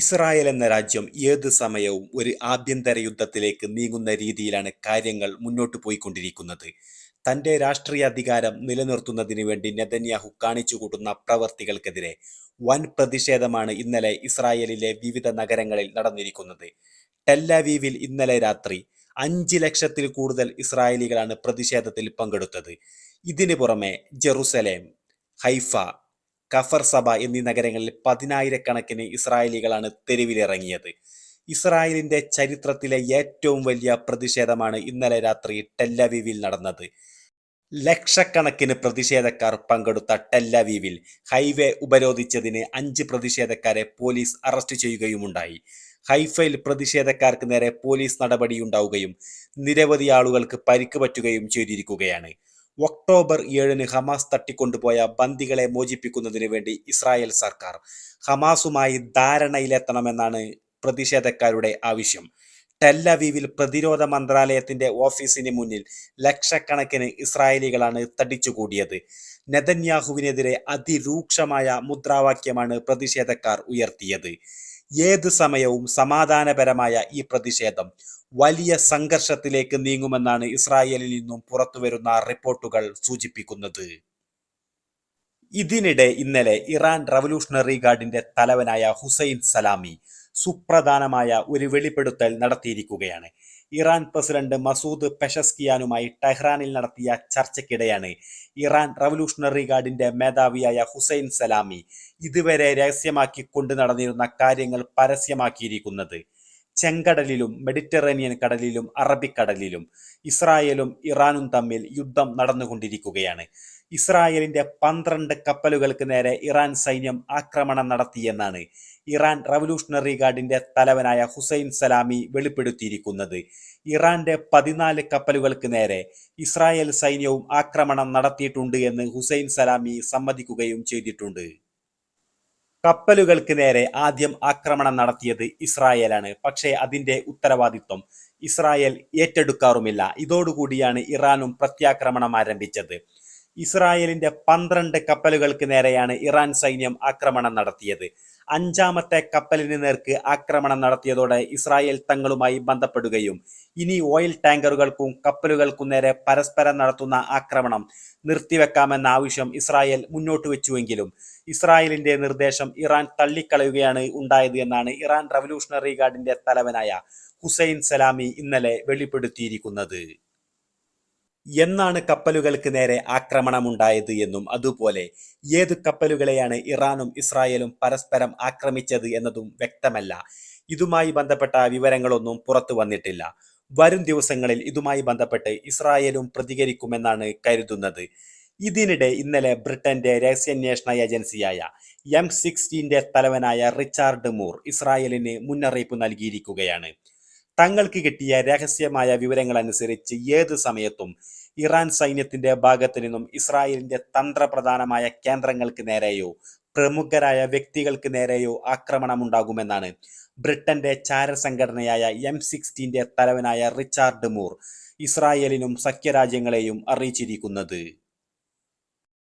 Israel എന്ന രാജ്യം ഏത് സമയവും ഒരു ആഭ്യന്തര യുദ്ധത്തിലേക്ക് നീങ്ങുന്ന രീതിയിലാണ് കാര്യങ്ങൾ മുന്നോട്ട് പോയിക്കൊണ്ടിരിക്കുന്നത്. തന്റെ രാഷ്ട്രീയ അധികാരം നിലനിർത്തുന്നതിന് വേണ്ടി നെതന്യാഹു കാണിച്ചുകൂട്ടുന്ന പ്രവർത്തികൾക്കെതിരെ വൻ പ്രതിഷേധമാണ് ഇന്നലെ ഇസ്രായേലിലെ വിവിധ നഗരങ്ങളിൽ നടന്നിരിക്കുന്നത്. ടെല്ലാവീവിൽ ഇന്നലെ രാത്രി അഞ്ച് ലക്ഷത്തിൽ കൂടുതൽ ഇസ്രായേലികളാണ് പ്രതിഷേധത്തിൽ പങ്കെടുത്തത്. ഇതിനു പുറമെ ജെറുസലേം ഹൈഫ കഫർ സഭ എന്നീ നഗരങ്ങളിൽ പതിനായിരക്കണക്കിന് ഇസ്രായേലികളാണ് തെരുവിലിറങ്ങിയത്. ഇസ്രായേലിന്റെ ചരിത്രത്തിലെ ഏറ്റവും വലിയ പ്രതിഷേധമാണ് ഇന്നലെ രാത്രി ടെല്ലവീവിൽ നടന്നത്. ലക്ഷക്കണക്കിന് പ്രതിഷേധക്കാർ പങ്കെടുത്ത ടെല്ലവീവിൽ ഹൈവേ ഉപരോധിച്ചതിന് അഞ്ച് പ്രതിഷേധക്കാരെ പോലീസ് അറസ്റ്റ് ചെയ്യുകയുമുണ്ടായി. ഹൈഫയിൽ പ്രതിഷേധക്കാർക്ക് നേരെ പോലീസ് നടപടിയുണ്ടാവുകയും നിരവധി ആളുകൾക്ക് പരിക്ക് പറ്റുകയും ചെയ്തിരിക്കുകയാണ്. ഒക്ടോബർ ഏഴിന് ഹമാസ് തട്ടിക്കൊണ്ടുപോയ ബന്ദികളെ മോചിപ്പിക്കുന്നതിന് വേണ്ടി ഇസ്രായേൽ സർക്കാർ ഹമാസുമായി ധാരണയിലെത്തണമെന്നാണ് പ്രതിഷേധക്കാരുടെ ആവശ്യം. ടെല്ലവീവിൽ പ്രതിരോധ മന്ത്രാലയത്തിന്റെ ഓഫീസിന് മുന്നിൽ ലക്ഷക്കണക്കിന് ഇസ്രായേലികളാണ് തടിച്ചുകൂടിയത്. നെതന്യാഹുവിനെതിരെ അതിരൂക്ഷമായ മുദ്രാവാക്യമാണ് പ്രതിഷേധക്കാർ ഉയർത്തിയത്. ഏത് സമയവും സമാധാനപരമായ ഈ പ്രതിഷേധം വലിയ സംഘർഷത്തിലേക്ക് നീങ്ങുമെന്നാണ് ഇസ്രായേലിൽ നിന്നും പുറത്തുവരുന്ന റിപ്പോർട്ടുകൾ സൂചിപ്പിക്കുന്നത്. ഇതിനിടെ ഇന്നലെ ഇറാൻ റവല്യൂഷണറി ഗാർഡിന്റെ തലവനായ ഹുസൈൻ സലാമി സുപ്രധാനമായ ഒരു വെളിപ്പെടുത്തൽ നടത്തിയിരിക്കുകയാണ്. ഇറാൻ പ്രസിഡന്റ് മസൂദ് പെഷസ്കിയാനുമായി ടെഹ്റാനിൽ നടത്തിയ ചർച്ചയ്ക്കിടെയാണ് ഇറാൻ റവല്യൂഷണറി ഗാർഡിന്റെ മേധാവിയായ ഹുസൈൻ സലാമി ഇതുവരെ രഹസ്യമാക്കി കൊണ്ടു നടന്നിരുന്ന കാര്യങ്ങൾ പരസ്യമാക്കിയിരിക്കുന്നത്. ചെങ്കടലിലും മെഡിറ്ററേനിയൻ കടലിലും അറബിക്കടലിലും ഇസ്രായേലും ഇറാനും തമ്മിൽ യുദ്ധം നടന്നുകൊണ്ടിരിക്കുകയാണ്. ഇസ്രായേലിന്റെ പന്ത്രണ്ട് കപ്പലുകൾക്ക് നേരെ ഇറാൻ സൈന്യം ആക്രമണം നടത്തിയെന്നാണ് ഇറാൻ റവല്യൂഷണറി ഗാർഡിന്റെ തലവനായ ഹുസൈൻ സലാമി വെളിപ്പെടുത്തിയിരിക്കുന്നത്. ഇറാന്റെ പതിനാല് കപ്പലുകൾക്ക് നേരെ ഇസ്രായേൽ സൈന്യവും ആക്രമണം നടത്തിയിട്ടുണ്ട് എന്ന് ഹുസൈൻ സലാമി സമ്മതിക്കുകയും ചെയ്തിട്ടുണ്ട്. കപ്പലുകൾക്ക് നേരെ ആദ്യം ആക്രമണം നടത്തിയത് ഇസ്രായേലാണ്. പക്ഷേ അതിന്റെ ഉത്തരവാദിത്വം ഇസ്രായേൽ ഏറ്റെടുക്കാറുമില്ല. ഇതോടുകൂടിയാണ് ഇറാനും പ്രത്യാക്രമണം ആരംഭിച്ചത്. ഇസ്രായേലിന്റെ പന്ത്രണ്ട് കപ്പലുകൾക്ക് നേരെയാണ് ഇറാൻ സൈന്യം ആക്രമണം നടത്തിയത്. അഞ്ചാമത്തെ കപ്പലിന് നേർക്ക് ആക്രമണം നടത്തിയതോടെ ഇസ്രായേൽ തങ്ങളുമായി ബന്ധപ്പെടുകയും. ഇനി ഓയിൽ ടാങ്കറുകൾക്കും കപ്പലുകൾക്കും നേരെ പരസ്പരം നടത്തുന്ന ആക്രമണം നിർത്തിവെക്കാമെന്ന ആവശ്യം ഇസ്രായേൽ മുന്നോട്ട് വെച്ചുവെങ്കിലും ഇസ്രായേലിന്റെ നിർദ്ദേശം ഇറാൻ തള്ളിക്കളയുകയാണ് ഉണ്ടായത് എന്നാണ് ഇറാൻ റവല്യൂഷണറി ഗാർഡിന്റെ തലവനായ ഹുസൈൻ സലാമി ഇന്നലെ വെളിപ്പെടുത്തിയിരിക്കുന്നത്. എന്നാണ് കപ്പലുകൾക്ക് നേരെ ആക്രമണമുണ്ടായത് എന്നും അതുപോലെ ഏത് കപ്പലുകളെയാണ് ഇറാനും ഇസ്രായേലും പരസ്പരം ആക്രമിച്ചത് എന്നതും വ്യക്തമല്ല. ഇതുമായി ബന്ധപ്പെട്ട വിവരങ്ങളൊന്നും പുറത്തു വന്നിട്ടില്ല. വരും ദിവസങ്ങളിൽ ഇതുമായി ബന്ധപ്പെട്ട് ഇസ്രായേലും പ്രതികരിക്കുമെന്നാണ് കരുതുന്നത്. ഇതിനിടെ ഇന്നലെ ബ്രിട്ടന്റെ രഹസ്യാന്വേഷണ ഏജൻസിയായ എം സിക്സ്റ്റീന്റെ തലവനായ റിച്ചാർഡ് മൂർ ഇസ്രായേലിന് മുന്നറിയിപ്പ് നൽകിയിരിക്കുകയാണ്. തങ്ങൾക്ക് കിട്ടിയ രഹസ്യമായ വിവരങ്ങൾ അനുസരിച്ച് ഏത് സമയത്തും ഇറാൻ സൈന്യത്തിന്റെ ഭാഗത്തു നിന്നും ഇസ്രായേലിന്റെ തന്ത്രപ്രധാനമായ കേന്ദ്രങ്ങൾക്ക് നേരെയോ പ്രമുഖരായ വ്യക്തികൾക്ക് നേരെയോ ആക്രമണമുണ്ടാകുമെന്നാണ് ബ്രിട്ടന്റെ ചാരസംഘടനയായ എം സിക്സ്റ്റീന്റെ തലവനായ റിച്ചാർഡ് മൂർ ഇസ്രായേലിനും സഖ്യരാജ്യങ്ങളെയും അറിയിച്ചിരിക്കുന്നത്.